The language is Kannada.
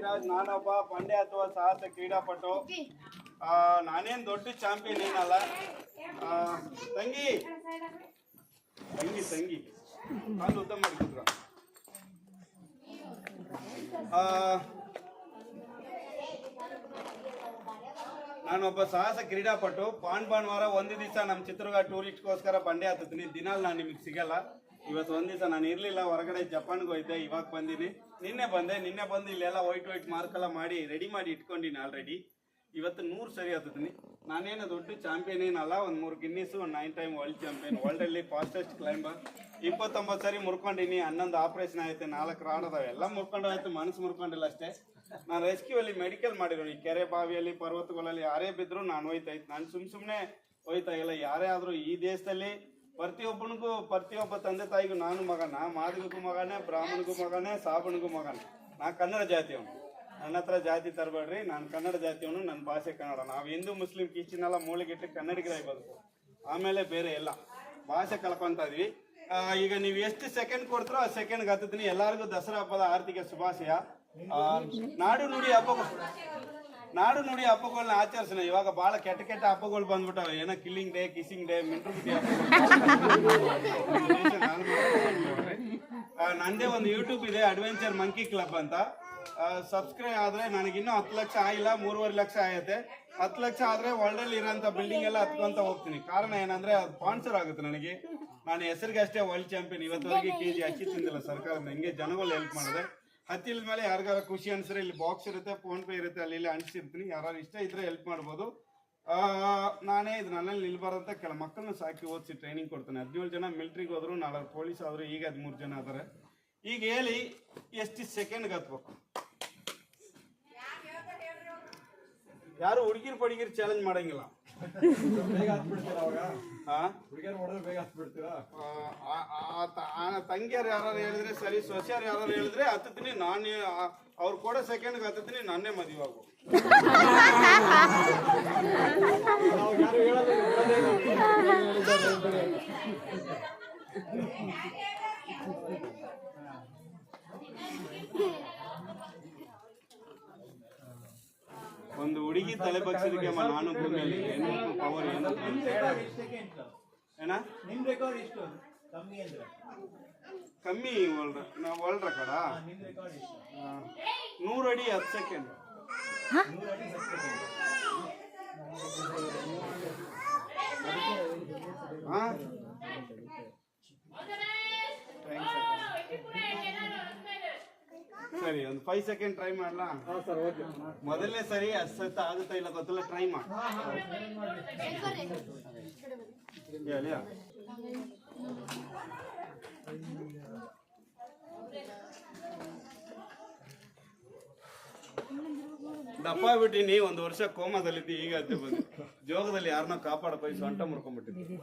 ಕೀರ್ತಿರಾಜ್ ನಾನೊಬ್ಬ ಪಂಡೆ ಅಥವಾ ಸಾಹಸ ಕ್ರೀಡಾಪಟು. ನಾನೇನು ದೊಡ್ಡ ಚಾಂಪಿಯನ್ ಏನಲ್ಲ. ತಂಗಿ. ತಂಗಿ ತಂಗಿ. ನಾನು ಉದ್ದ ಮಾಡ್ಕೊಂಡ್ರ ನಾನೊಬ್ಬ ಸಾಹಸ ಕ್ರೀಡಾಪಟು. ಪಾಂಡ್ ಭಾನುವಾರ ಒಂದು ದಿವಸ ನಮ್ಮ ಚಿತ್ರದುರ್ಗ ಟೂರಿಸ್ಟ್ಗೋಸ್ಕರ ಬಂಡೆ ಹತ್ತತೀನಿ ದಿನಾಲ್ ನಾನು ನಿಮಗೆ ಸಿಗಲ್ಲ. ಇವತ್ತು ಒಂದ್ ನಾನು ಇರ್ಲಿಲ್ಲ, ಹೊರಗಡೆ ಜಪಾನ್ಗೆ ಹೋಯ್ತೆ, ಇವಾಗ ಬಂದೀನಿ. ನಿನ್ನೆ ಬಂದೆ, ನಿನ್ನೆ ಬಂದು ಇಲ್ಲೆಲ್ಲ ವೈಟ್ ವೈಟ್ ಮಾರ್ಕೆಲ್ಲ ಮಾಡಿ ರೆಡಿ ಮಾಡಿ ಇಟ್ಕೊಂಡಿನಿ ಆಲ್ರೆಡಿ ಇವತ್ತು ನೂರು ಸರಿ ಹತ್ತಿದ್ದೀನಿ ನಾನೇನು ದೊಡ್ಡ ಚಾಂಪಿಯನ್ ಏನಲ್ಲ, ಒಂದು ಮೂರು ಗಿನ್ನಿಸ್ ಒಂದು ನೈನ್ ಟೈಮ್ ವರ್ಲ್ಡ್ ಚಾಂಪಿಯನ್ ವರ್ಲ್ಡಲ್ಲಿ ಫಾಸ್ಟೆಸ್ಟ್ ಕ್ಲೈಂಬರ್ ಇಪ್ಪತ್ತೊಂಬತ್ತು ಸರಿ ಮುರ್ಕೊಂಡಿನಿ, ಹನ್ನೊಂದು ಆಪರೇಷನ್ ಆಯ್ತು, ನಾಲ್ಕು ರಾಡ್ ಅದಾವೆ. ಎಲ್ಲ ಮುರ್ಕೊಂಡು ಆಯ್ತು ಮನಸ್ಸು ಮುರ್ಕೊಂಡಿಲ್ಲ ಅಷ್ಟೇ. ನಾನು ರೆಸ್ಕ್ಯೂ ಅಲ್ಲಿ ಮೆಡಿಕಲ್ ಮಾಡಿರೋನು ಈ ಕೆರೆ ಬಾವಿಯಲ್ಲಿ, ಪರ್ವತಗಳಲ್ಲಿ ಯಾರೇ ಬಿದ್ರು ನಾನು ಹೋಯ್ತಾ ನಾನು ಸುಮ್ ಸುಮ್ಮನೆ ಹೋಯ್ತಾ ಇಲ್ಲ. ಯಾರೇ ಆದರೂ ಈ ದೇಶದಲ್ಲಿ ಪ್ರತಿಯೊಬ್ಬನಿಗೂ, ಪ್ರತಿಯೊಬ್ಬ ತಂದೆ ತಾಯಿಗೂ ನಾನು ಮಗನ ಮಾದಿಗೂ ಮಗನೇ ಬ್ರಾಹ್ಮಣಿಗೂ ಮಗನೇ ಸಾಬಣಿಗೂ ಮಗನೇ. ನಾ ಕನ್ನಡ ಜಾತಿಯವನು ನನ್ನ ಹತ್ರ ಜಾತಿ ತರಬೇಡ್ರಿ, ನಾನು ಕನ್ನಡ ಜಾತಿಯವನು ನನ್ನ ಭಾಷೆ ಕನ್ನಡ. ನಾವು ಹಿಂದೂ, ಮುಸ್ಲಿಂ ಕಿಚ್ಚಿನೆಲ್ಲ ಮೂಳೆಗಿಟ್ಟು ಕನ್ನಡಿಗರಾಗಿ ಬದುಕು ಆಮೇಲೆ ಬೇರೆ ಎಲ್ಲ. ಭಾಷೆ ಕಳ್ಕೊಂತ ಇದ್ವಿ. ಈಗ ನೀವು ಎಷ್ಟು ಸೆಕೆಂಡ್ ಕೊಡ್ತೀರೋ ಆ ಸೆಕೆಂಡ್ ಹತ್ತಿದ್ದೀನಿ ಎಲ್ಲರಿಗೂ ದಸರಾ ಹಬ್ಬದ ಆರ್ಥಿಕ ಶುಭಾಶಯ. ನಾಡು ನುಡಿ ಹಬ್ಬ ನಾಡು ನುಡಿ ಹಬ್ಬಗಳನ್ನ ಆಚರಿಸೋಣ. ಇವಾಗ ಬಹಳ ಕೆಟ್ಟ ಕೆಟ್ಟ ಹಬ್ಬಗಳು ಬಂದ್ಬಿಟ್ಟವೆ. ಏನೋ ಕಿಲ್ಲಿಂಗ್ ಡೇ ಕಿಸಿಂಗ್ ಡೇ, ಮಿಂಟ್ರು ಬಿಟ್ಟಿ ನಂದೇ ಒಂದು ಯೂಟ್ಯೂಬ್ ಇದೆ ಅಡ್ವೆಂಚರ್ ಮಂಕಿ ಕ್ಲಬ್ ಅಂತ. ಸಬ್ಸ್ಕ್ರೈಬ್ ಆದ್ರೆ ನನಗಿನ್ನೂ ಹತ್ತು ಲಕ್ಷ ಆಗಿಲ್ಲ, ಮೂರುವರೆ ಲಕ್ಷ ಆಗುತ್ತೆ ಹತ್ತು ಲಕ್ಷ ಆದ್ರೆ ವರ್ಲ್ಡ್ ಅಲ್ಲಿ ಇರೋಂಥ ಬಿಲ್ಡಿಂಗ್ ಎಲ್ಲ ಹತ್ಕೊಂತ ಹೋಗ್ತೀನಿ. ಕಾರಣ ಏನಂದ್ರೆ ಅದು ಸ್ಪಾನ್ಸರ್ ಆಗುತ್ತೆ ನನಗೆ. ನಾನು ಹೆಸರಿಗೆ ಅಷ್ಟೇ ವರ್ಲ್ಡ್ ಚಾಂಪಿಯನ್ ಇವತ್ತವರೆಗೆ ಕೆ ಜಿ ಅಕ್ಕಿ ತಿಂದಿಲ್ಲ ಸರ್ಕಾರ ಹೆಂಗೆ ಜನಗಳು ಹೆಲ್ಪ್ ಮಾಡಿದೆ ಹತ್ತಿದ ಮೇಲೆ ಯಾರಿಗಾರ ಖುಷಿ ಅನ್ಸಿದ್ರೆ ಇಲ್ಲಿ ಬಾಕ್ಸ್ ಇರುತ್ತೆ ಫೋನ್ ಪೇ ಇರುತ್ತೆ, ಅಲ್ಲಿ ಇಲ್ಲಿ ಅಂಟಿಸಿರ್ತೀನಿ. ಯಾರು ಇಷ್ಟ ಇದ್ರೆ ಹೆಲ್ಪ್ ಮಾಡ್ಬೋದು. ನಾನೇ ಇದು ನನ್ನಲ್ಲಿ ನಿಲ್ಬಾರ್ದಂತ ಕೆಲ ಮಕ್ಕಳನ್ನ ಸಾಕಿ ಓದಿಸಿ ಟ್ರೈನಿಂಗ್ ಕೊಡ್ತೇನೆ. ಹದಿನೇಳು ಜನ ಮಿಲ್ಟ್ರಿಗೆ ಹೋದ್ರು ನಾಲ್ಕು ಪೊಲೀಸ್ ಆದ್ರು, ಈಗ ಹದಿಮೂರು ಜನ ಆದರೆ ಈಗ ಹೇಳಿ, ಎಷ್ಟು ಸೆಕೆಂಡ್ಗೆ ಹತ್ಬೇಕು? ಯಾರು ಹುಡುಗಿರ್ ಪಡಿಗಿರ್ ಚಾಲೆಂಜ್ ಮಾಡಂಗಿಲ್ಲ. ತಂಗಿಯರು ಯಾರು ಹೇಳಿದ್ರೆ ಸರಿ ಸೊಸೆಯರು ಯಾರು ಹೇಳಿದ್ರೆ ಹತ್ತತೀನಿ ನಾನು ಅವ್ರು ಕೊಡೋ ಸೆಕೆಂಡ್ಗೆ ಹತ್ತತೀನಿ ನಾನೇ ಮದುವೆ ಆಗು ಹುಡುಗಿ ತಲೆ ಬಗ್ಸಿದಕ್ಕೆ ಅಮ್ಮ ನಾನು ಭೂಮಿಯಲ್ಲಿ ಏನು ಪವರ್ ಏನು ಏನ? ನಿಮ್ ರೆಕಾರ್ಡ್ ಎಷ್ಟು ಕಮ್ಮಿ ಅಂದ್ರೆ? ಕಮ್ಮಿ ವರ್ಲ್ಡ್ ನಾವು ವರ್ಲ್ಡ್ ರೆಕಾರ್ಡಾ ನಿಮ್ ರೆಕಾರ್ಡ್ ಎಷ್ಟು ನೂರು ಅಡಿ ಹತ್ತು ಸೆಕೆಂಡ್ ನೂರ ಅಡಿ ಹತ್ತು ಸೆಕೆಂಡ್ ಹಾ? ಸರಿ ಒಂದು ಫೈವ್ ಸೆಕೆಂಡ್ ಟ್ರೈ ಮಾಡ್ಲಾ? ಮೊದಲನೇ ಸರಿ ಅಸತ್ತ ಆಗುತ್ತಾ ಇಲ್ಲ ಗೊತ್ತಿಲ್ಲ ಟ್ರೈ ಮಾಡಿ. ದಪ್ಪ ಬಿಟ್ಟಿನಿ ಒಂದು ವರ್ಷ ಕೋಮದಲ್ಲಿದ್ದಿ ಈಗ ಬಂದು. ಜೋಗದಲ್ಲಿ ಯಾರನ್ನ ಕಾಪಾಡ ಸೊಂಟ ಮುರ್ಕೊಂಡ್ಬಿಟ್ಟಿದ್ದೆ.